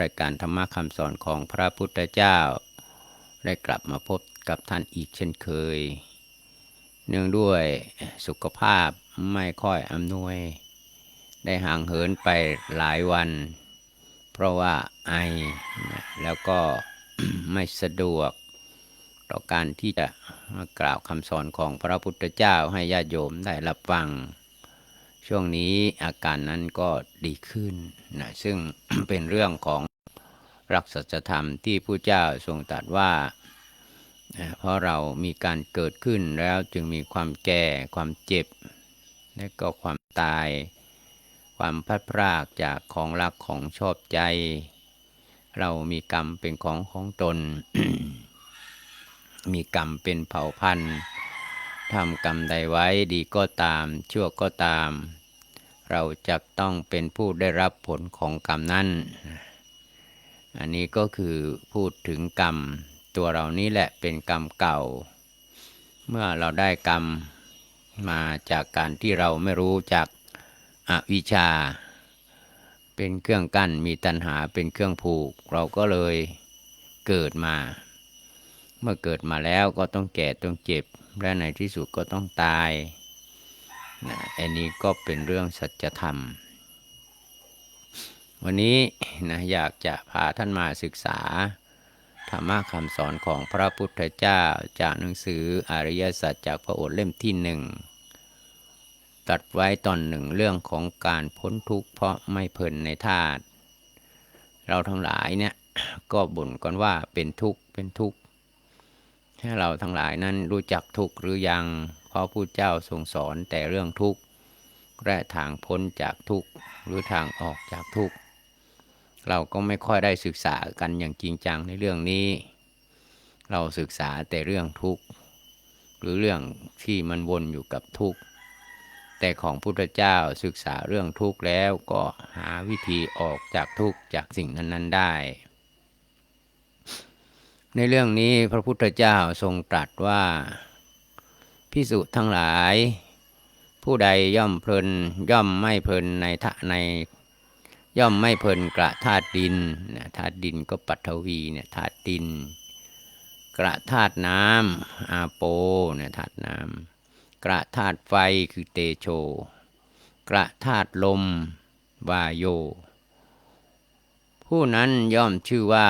รายการธรรมะคำสอนของพระพุทธเจ้า ได้กลับมาพบกับท่านอีกเช่นเคย เนื่องด้วยสุขภาพไม่ค่อยอำนวย ได้ห่างเหินไปหลายวัน เพราะว่าไอแล้วก็ไม่สะดวก ต่อการที่จะกล่าวคำสอนของพระพุทธเจ้าให้ญาติโยมได้รับฟัง ช่วงนี้อาการนั้นก็ดีขึ้นนะซึ่งเป็นเรื่องของรักสัจธรรมที่ผู้เจ้าทรงตรัสว่า เพราะเรามีการเกิดขึ้นแล้วจึงมีความแก่ความเจ็บ และก็ความตาย ความพลัดพรากจากของรักของชอบใจ เรามีกรรมเป็นของของตน มีกรรมเป็นเผ่าพันธุ์ทำกรรมใดไว้ดีก็ตาม ชั่วก็ตาม เราจะต้องเป็นผู้ได้รับผลของกรรมนั้น อันนี้ก็คือพูดถึงกรรม ตัวเรานี้แหละเป็นกรรมเก่า เมื่อเราได้กรรมมาจากการที่เราไม่รู้จักอวิชชา เป็นเครื่องกั้นมีตัณหาเป็นเครื่องผูก เราก็เลยเกิดมา เมื่อเกิดมาแล้วก็ต้องแก่ต้องเจ็บ และในที่สุดก็ต้องตาย นะอันนี้ก็เป็นเรื่องสัจธรรม วันนี้นะอยากจะพาท่านมาศึกษา ธรรมะคำสอนของพระพุทธเจ้าจากหนังสืออริยสัจจากพระโอษฐ์เล่มที่หนึ่งตัดไว้ตอนหนึ่งเรื่องของการพ้นทุกข์เพราะไม่เพลินในธาตุเราทั้งหลายเนี่ยก็บ่นกันว่าเป็นทุกข์เป็นทุกข์ถ้าเราทั้งหลายนั้นรู้จักทุกข์หรือยัง ราะผู้เจ้าทรงสอนแต่เรื่องทุกข์และทางพ้นจากทุกข์หรือทางออกจากทุกข์เราก็ไม่ค่อยได้ศึกษากันอย่างจริงจังในเรื่องนี้ เราศึกษาแต่เรื่องทุกข์หรือเรื่องที่มันวนอยู่กับทุกข์แต่ของพุทธเจ้าศึกษาเรื่องทุกข์แล้วก็หาวิธีออกจากทุกข์จากสิ่งนั้น ๆ ได้ ในเรื่องนี้พระพุทธเจ้าทรงตรัสว่า พิสุทั้งหลาย ผู้ใดย่อมเพลิน ย่อมไม่เพลินในทะใน ย่อมไม่เพลินกระธาตุดินนะธาตุดินก็ปัทวีเนี่ยธาตุดิน กระธาตุน้ำอาโปเนี่ยธาตุน้ำกระธาตุไฟคือเตโช กระธาตุลมวาโย ผู้นั้นย่อมชื่อว่า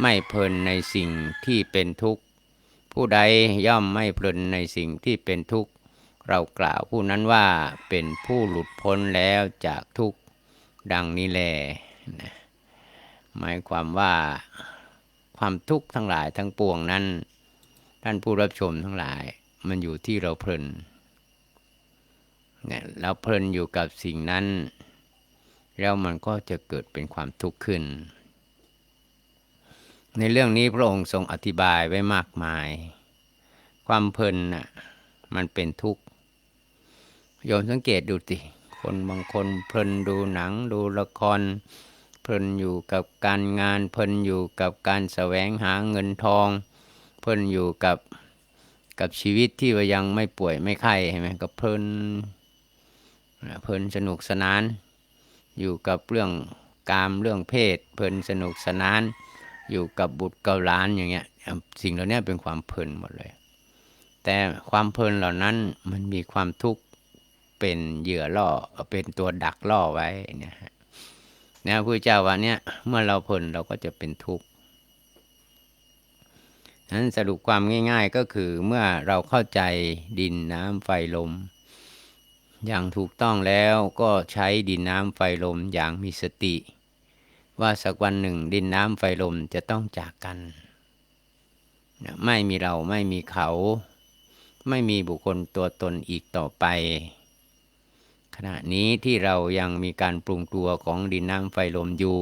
ไม่เพลินในสิ่งที่เป็นทุกข์ ผู้ใดย่อมไม่เพลินในสิ่งที่เป็นทุกข์ เรากล่าวผู้นั้นว่าเป็นผู้หลุดพ้นแล้วจากทุกข์ดังนี้แลนะหมายความว่าความทุกข์ทั้งหลายทั้งปวงนั้น ท่านผู้รับชมทั้งหลายมันอยู่ที่เราเพลินเนี่ยเราเพลินอยู่กับสิ่งนั้น แล้วมันก็จะเกิดเป็นความทุกข์ขึ้น ในเรื่องนี้พระองค์ทรงอธิบายไว้มากมาย ความเพลินน่ะมันเป็นทุกข์โยมสังเกตดูสิคนบางคนเพลินดูหนังดูละคร เพลินอยู่กับการงาน เพลินอยู่กับการแสวงหาเงินทอง เพลินอยู่กับกับชีวิตที่ว่ายังไม่ป่วยไม่ไข้ใช่ไหมก็เพลินเพลินสนุกสนาน อยู่กับเรื่องกามเรื่องเพศ เพลินสนุกสนาน อยู่กับบุตรเกาล้านอย่างเงี้ย สิ่งเหล่านี้เป็นความเพลินหมดเลย แต่ความเพลินเหล่านั้นมันมีความทุกข์เป็นเหยื่อล่อเป็นตัวดักล่อไว้เนี่ยฮะนะพระเจ้าว่าเนี่ยเมื่อเราเพลินเราก็จะเป็นทุกข์นั้นสรุปความง่าย ๆก็คือเมื่อเราเข้าใจดินน้ำไฟลม อย่างถูกต้องแล้วก็ใช้ดินน้ำไฟลมอย่างมีสติ ว่าสักวันหนึ่งดินน้ำไฟลมจะต้องจากกัน ไม่มีเราไม่มีเขา ไม่มีบุคคลตัวตนอีกต่อไป ขณะนี้ที่เรายังมีการปรุงตัวของดินน้ำไฟลมอยู่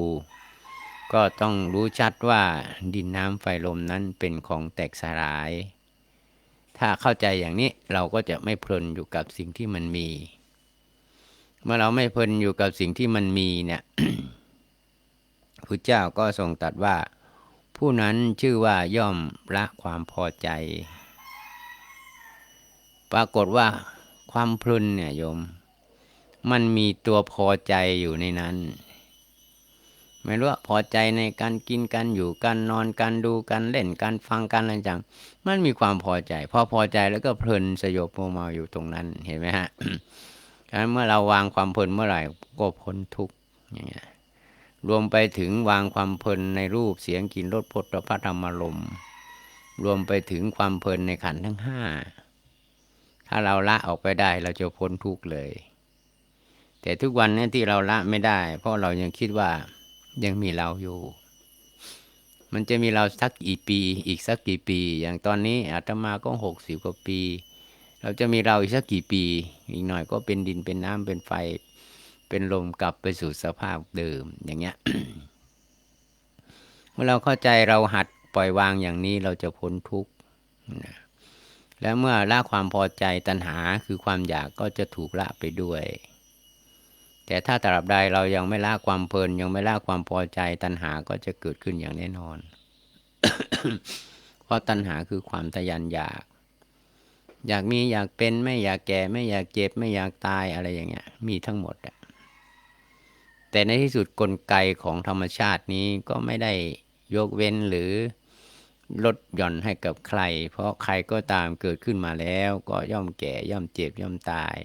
ก็ต้องรู้ชัดว่าดินน้ำไฟลมนั้นเป็นของแตกสลาย ถ้าเข้าใจอย่างนี้เราก็จะไม่เพลินอยู่กับสิ่งที่มันมี เมื่อเราไม่เพลินอยู่กับสิ่งที่มันมีเนี่ย พระเจ้าก็ทรงตรัสว่า ผู้นั้นชื่อว่าย่อมละความพอใจ ปรากฏว่าความพลินเนี่ยโยม มันมีตัวพอใจอยู่ในนั้น ไม่รู้ว่าพอใจในการกินกันอยู่กันนอนกันดูกันเล่นกันฟังกันอะไรจังมันมีความพอใจ พอพอใจแล้วก็เพลินสยบโมเมาอยู่ตรงนั้นเห็นไหมฮะฉะนั้นเมื่อเราวางความเพลินเมื่อไหร่ก็พ้นทุกข์อย่างเงี้ย รวมไปถึงวางความเพลินในรูปเสียงกลิ่นรสพลพระธรรมารมรวมไปถึงความเพลินในขันทั้งห้าถ้าเราละออกไปได้เราจะพ้นทุกข์เลย แต่ทุกวันนี้ที่เราละไม่ได้ เพราะเรายังคิดว่ายังมีเราอยู่ มันจะมีเราสักกี่ปี อีกสักกี่ปี อย่างตอนนี้อาตมาก็หกสิบกว่าปี เราจะมีเราอีกสักกี่ปี อีกหน่อยก็เป็นดินเป็นน้ำเป็นไฟ เป็นลมกลับไปสู่สภาพเดิมอย่างเงี้ยเมื่อเราเข้าใจเราหัดปล่อยวางอย่างนี้เราจะพ้นทุกข์นะแล้วเมื่อละความพอใจตัณหาคือความอยากก็จะถูกละไปด้วย แต่ถ้าตราบใดเรายังไม่ละความเพลิน ยังไม่ละความพอใจตัณหาก็จะเกิดขึ้นอย่างแน่นอน เพราะตัณหาคือความทะยานอยาก อยากมีอยากเป็นไม่อยากแก่ไม่อยากเจ็บไม่อยากตายอะไรอย่างเงี้ย มีทั้งหมดอะ แต่ในที่สุดกลไกของธรรมชาตินี้ก็ไม่ได้ยกเว้นหรือลดหย่อนให้กับใคร เพราะใครก็ตามเกิดขึ้นมาแล้วก็ย่อมแก่ย่อมเจ็บย่อมตาย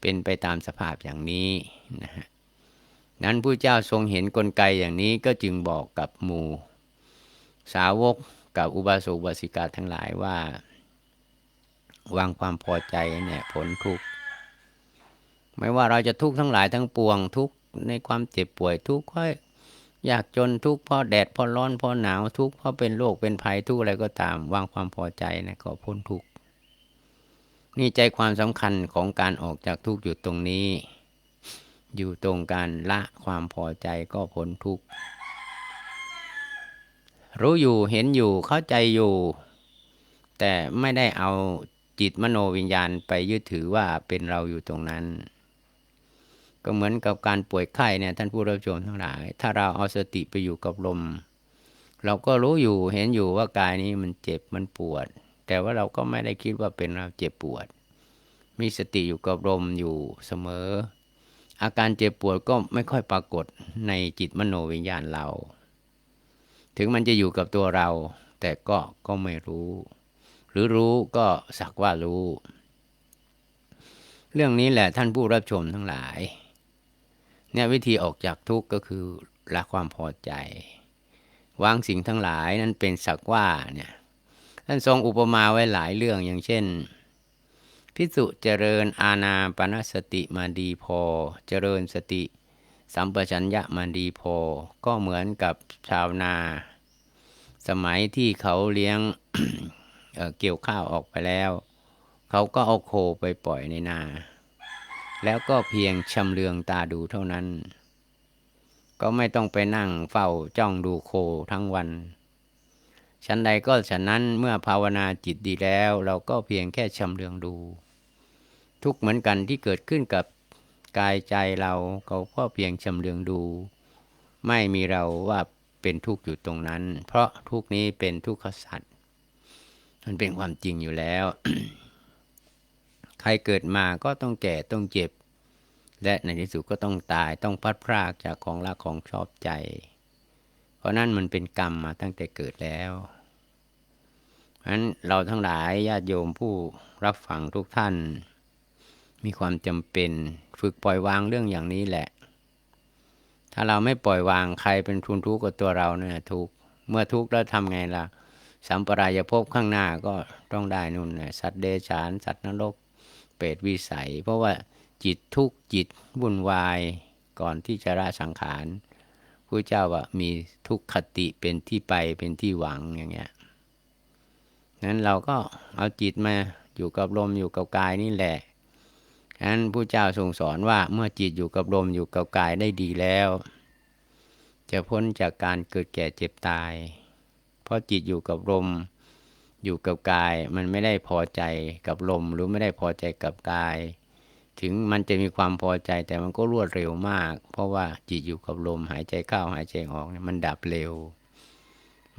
เป็นไปตามสภาพอย่างนี้นะฮะนั้นผู้เจ้าทรงเห็นกลไกอย่างนี้ก็จึงบอกกับหมู่ สาวกกับอุบาสกอุบาสิกาทั้งหลายว่า วางความพอใจเนี่ยผลทุกข์ไม่ว่าเราจะทุกข์ทั้งหลายทั้งปวงทุกข์ ในความเจ็บป่วยทุกข์ค่อยยากจนทุกข์เพราะแดดเพราะร้อนเพราะหนาวทุกข์เพราะเป็นโรคเป็นภัยทุกข์อะไรก็ตาม วางความพอใจนะก็พ้นทุกข์นี่ใจความสำคัญของการออกจากทุกข์อยู่ตรงนี้ อยู่ตรงการละความพอใจก็พ้นทุกข์รู้อยู่เห็นอยู่เข้าใจอยู่ แต่ไม่ได้เอาจิตมโนวิญญาณไปยึดถือว่าเป็นเราอยู่ตรงนั้น ก็เหมือนกับการป่วยไข้เนี่ยท่านผู้รับชมทั้งหลาย ถ้าเราเอาสติไปอยู่กับลม เราก็รู้อยู่เห็นอยู่ว่ากายนี้มันเจ็บมันปวด แต่ว่าเราก็ไม่ได้คิดว่าเป็นเราเจ็บปวด มีสติอยู่กับลมอยู่เสมอ อาการเจ็บปวดก็ไม่ค่อยปรากฏในจิตมโนวิญญาณเรา ถึงมันจะอยู่กับตัวเรา แต่ก็ก็ไม่รู้ หรือรู้ก็สักว่ารู้ เรื่องนี้แหละท่านผู้รับชมทั้งหลาย เนี่ยวิธีออกจากทุกข์ก็คือละความพอใจ วางสิ่งทั้งหลายนั้นเป็นสักว่าเนี่ยท่านทรงอุปมาไว้หลายเรื่องอย่างเช่นพิสุเจริญอาณาปณสติมาดีพอ เจริญสติ สัมปชัญญะมาดีพอ ก็เหมือนกับชาวนา สมัยที่เขาเลี้ยงเเกี่ยวข้าวออกไปแล้ว เขาก็เอาโคไปปล่อยในนา แล้วก็เพียงชำเลืองตาดูเท่านั้น ก็ไม่ต้องไปนั่งเฝ้าจ้องดูโคทั้งวันฉันใดก็ฉะนั้นเมื่อภาวนาจิตดีแล้ว เราก็เพียงแค่ชำเลืองดู ทุกเหมือนกันที่เกิดขึ้นกับกายใจเราเขาก็เพียงชำเลืองดู ไม่มีเราว่าเป็นทุกข์อยู่ตรงนั้น เพราะทุกนี้เป็นทุกขสัตว์มันเป็นความจริงอยู่แล้ว ใครเกิดมาก็ต้องแก่ต้องเจ็บ และในที่สุดก็ต้องตายต้องพัดพรากจากของรักของชอบใจ เพราะนั่นมันเป็นกรรมมาตั้งแต่เกิดแล้วเพราะฉะนั้นเราทั้งหลายญาติโยมผู้รับฟังทุกท่าน มีความจำเป็นฝึกปล่อยวางเรื่องอย่างนี้แหละ ถ้าเราไม่ปล่อยวางใครเป็นทุนทุกข์กับตัวเราเนี่ยทุกเมื่อทุกข์แล้วทำไงล่ะสัมปรายภพข้างหน้าก็ต้องได้นู่นน่ะสัตว์เดชาน สัตว์นรก เปรตวิสัย เพราะว่า จิตทุกจิตวุ่นวายก่อนที่จะละสังขารผู้เจ้าว่ามีทุกขติเป็นที่ไปเป็นที่หวังอย่างเงี้ยนั้นเราก็เอาจิตมาอยู่กับลมอยู่กับกายนี่แหละฉะนั้นผู้เจ้าทรงสอนว่าเมื่อจิตอยู่กับลมอยู่กับกายได้ดีแล้ว จะพ้นจากการเกิดแก่เจ็บตาย เพราะจิตอยู่กับลมอยู่กับกาย มันไม่ได้พอใจกับลมหรือไม่ได้พอใจกับกาย ถึงมันจะมีความพอใจแต่มันก็รวดเร็วมาก เพราะว่าจิตอยู่กับลมหายใจเข้าหายใจออกเนี่ยมันดับเร็ว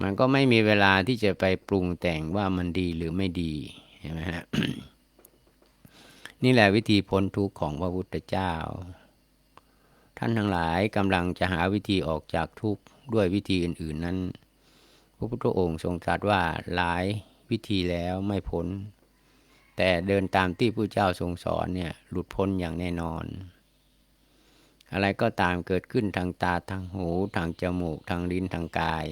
มันก็ไม่มีเวลาที่จะไปปรุงแต่งว่ามันดีหรือไม่ดีเห็นไหมฮะนี่แหละวิธีพ้นทุกข์ของพระพุทธเจ้าถ้า ท่านทั้งหลายกำลังจะหาวิธีออกจากทุกข์ด้วยวิธีอื่น ๆนั้น พระพุทธองค์ทรงตรัสว่าหลายวิธีแล้วไม่พ้น แต่เดินตามที่พระเจ้าทรงสอนเนี่ยหลุดพ้นอย่างแน่นอน อะไรก็ตามเกิดขึ้นทางตาทางหู ทางจมูก ทางลิ้นทางกาย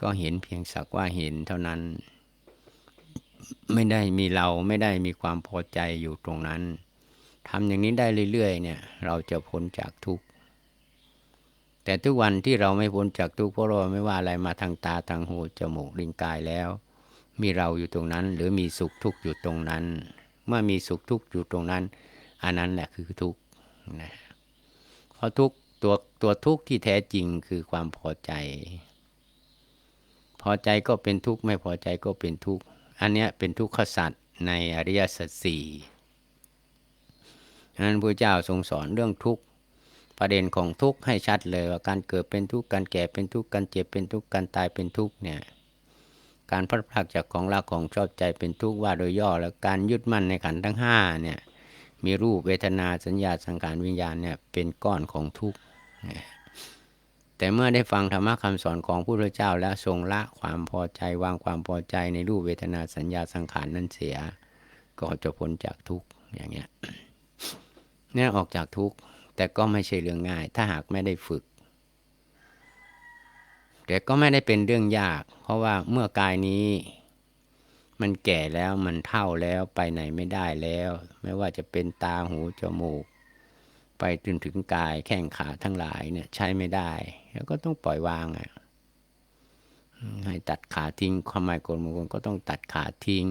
ก็เห็นเพียงสักว่าเห็นเท่านั้น ไม่ได้มีเราไม่ได้มีความพอใจอยู่ตรงนั้นทำอย่างนี้ได้เรื่อยๆเนี่ย เราจะพ้นจากทุกข์แต่ทุกวันที่เราไม่พ้นจากทุกข์เพราะเราไม่ว่าอะไรมาทางตาทางหูจมูกลิ้นกายแล้ว มีเราอยู่ตรงนั้น หรือมีสุขทุกข์อยู่ตรงนั้น เมื่อมีสุขทุกข์อยู่ตรงนั้น อันนั้นแหละคือทุกข์นะเพราะทุกข์ตัวตัวทุกข์ที่แท้จริงคือความพอใจ พอใจก็เป็นทุกข์ไม่พอใจก็เป็นทุกข์อันเนี้ยเป็นทุกขสัตว์ในอริยสัจสี่ฉะนั้นพระเจ้าทรงสอนเรื่องทุกข์ประเด็นของทุกข์ให้ชัดเลยว่าการเกิดเป็นทุกข์การแก่เป็นทุกข์การเจ็บเป็นทุกข์การตายเป็นทุกข์เนี่ย การพลัดพรากจากของรักของชอบใจเป็นทุกข์ว่าโดยย่อ แล้วการยึดมั่นในขันธ์ทั้งห้าเนี่ยมีรูปเวทนาสัญญาสังขารวิญญาณเนี่ยเป็นก้อนของทุกข์แต่เมื่อได้ฟังธรรมะคำสอนของพระพุทธเจ้า แล้วทรงละความพอใจวางความพอใจในรูปเวทนาสัญญาสังขารนั้นเสีย ก็จะพ้นจากทุกข์อย่างเงี้ยเนี่ยออกจากทุกข์แต่ก็ไม่ใช่เรื่องง่าย ถ้าหากไม่ได้ฝึก แต่ก็ไม่ได้เป็นเรื่องยาก เพราะว่าเมื่อกายนี้ มันแก่แล้วมันเท่าแล้วไปไหนไม่ได้แล้ว ไม่ว่าจะเป็นตาหูจมูก ไปจนถึงกายแข้งขาทั้งหลายเนี่ยใช้ไม่ได้ แล้วก็ต้องปล่อยวางอะให้ตัดขาทิ้งความหมายกลมงคลก็ต้องตัดขาทิ้ง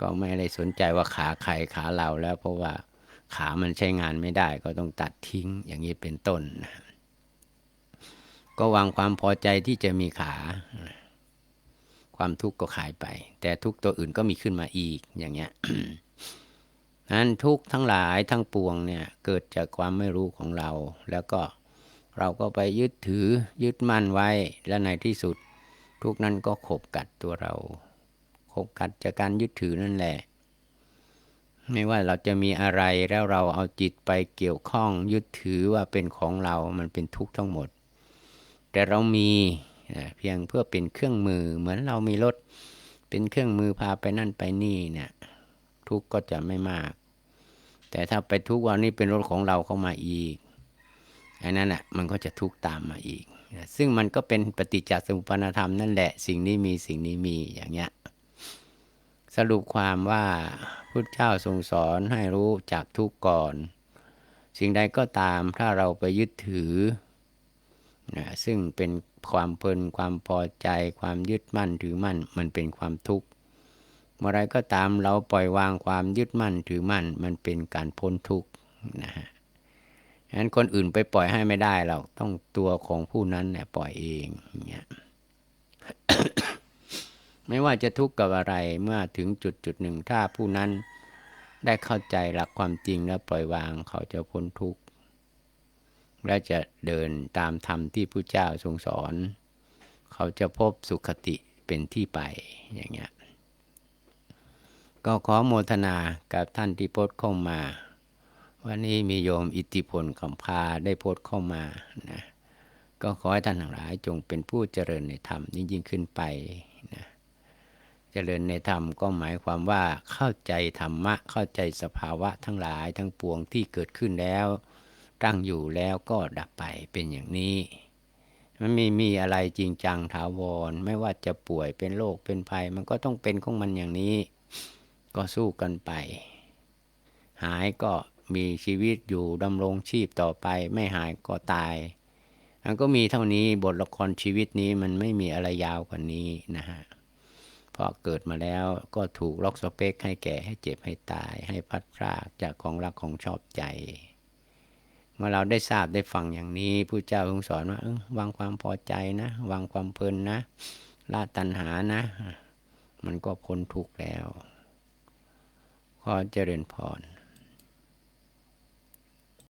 ก็ไม่ได้สนใจว่าขาใครขาเราแล้ว เพราะว่าขามันใช้งานไม่ได้ก็ต้องตัดทิ้งอย่างนี้เป็นต้นนะ ก็วางความพอใจที่จะมีขา ความทุกข์ก็ขายไป แต่ทุกตัวอื่นก็มีขึ้นมาอีกอย่างเงี้ยนั้นทุกทั้งหลายทั้งปวงเนี่ยเกิดจากความไม่รู้ของเรา แล้วก็เราก็ไปยึดถือยึดมั่นไว้ และในที่สุด ทุกนั้นก็ขบกัดตัวเรา ขบกัดจากการยึดถือนั่นแหละ ไม่ว่าเราจะมีอะไรแล้วเราเอาจิตไปเกี่ยวข้องยึดถือว่าเป็นของเรา มันเป็นทุกข์ทั้งหมด แต่เรามีเพียงเพื่อเป็นเครื่องมือ เหมือนเรามีรถเป็นเครื่องมือพาไปนั่นไปนี่เนี่ยทุกก็จะไม่มาก แต่ถ้าไปทุกวันนี้เป็นรถของเราเข้ามาอีกอันนั้นอะมันก็จะทุกตามมาอีก ซึ่งมันก็เป็นปฏิจจสมุปนธรรมนั่นแหละ สิ่งนี้มีสิ่งนี้มีอย่างเงี้ยสรุปความว่าพุทธเจ้าทรงสอนให้รู้จากทุกก่อน สิ่งใดก็ตามถ้าเราไปยึดถือ นะซึ่งเป็นความเพลินความพอใจ ความยึดมั่นถือมั่น มันเป็นความทุกข์เมื่อไรก็ตามเราปล่อยวางความยึดมั่นถือมั่น มันเป็นการพ้นทุกข์นะฮะฉะนั้นคนอื่นไปปล่อยให้ไม่ได้เราต้องตัวของผู้นั้นเนี่ยปล่อยเองอย่างเงี้ยไม่ว่าจะทุกข์กับอะไรเมื่อถึงจุดจุดหนึ่งถ้าผู้นั้นได้เข้าใจหลักความจริงและปล่อยวางเขาจะพ้นทุกข์ และจะเดินตามธรรมที่พระเจ้าทรงสอน เขาจะพบสุขติเป็นที่ไปอย่างเงี้ยก็ขอโมทนากับท่านที่โพสเข้ามา วันนี้มีโยมอิทธิพลคำพาได้โพสเข้ามานะก็ขอให้ท่านทั้งหลายจงเป็นผู้เจริญในธรรมยิ่งขึ้นไปนะเจริญในธรรมก็หมายความว่าเข้าใจธรรมะเข้าใจสภาวะทั้งหลายทั้งปวงที่เกิดขึ้นแล้ว ตั้งอยู่แล้วก็ดับไปเป็นอย่างนี้ มันไม่มีอะไรจริงจังถาวร ไม่ว่าจะป่วยเป็นโรคเป็นภัย มันก็ต้องเป็นของมันอย่างนี้ ก็สู้กันไป หายก็มีชีวิตอยู่ดำรงชีพต่อไป ไม่หายก็ตายมันก็มีเท่านี้บทละครชีวิตนี้มันไม่มีอะไรยาวกว่านี้นะฮะพอเกิดมาแล้วก็ถูกล็อกสเปคให้แก่ให้เจ็บให้ตาย ให้พัดพรากจากของรักของชอบใจ เมื่อเราได้ทราบได้ฟังอย่างนี้ผู้เจ้าทรงสอนว่าวางความพอใจนะวางความเพลินนะละตัณหานะ มันก็พ้นทุกข์แล้ว ขอเจริญพร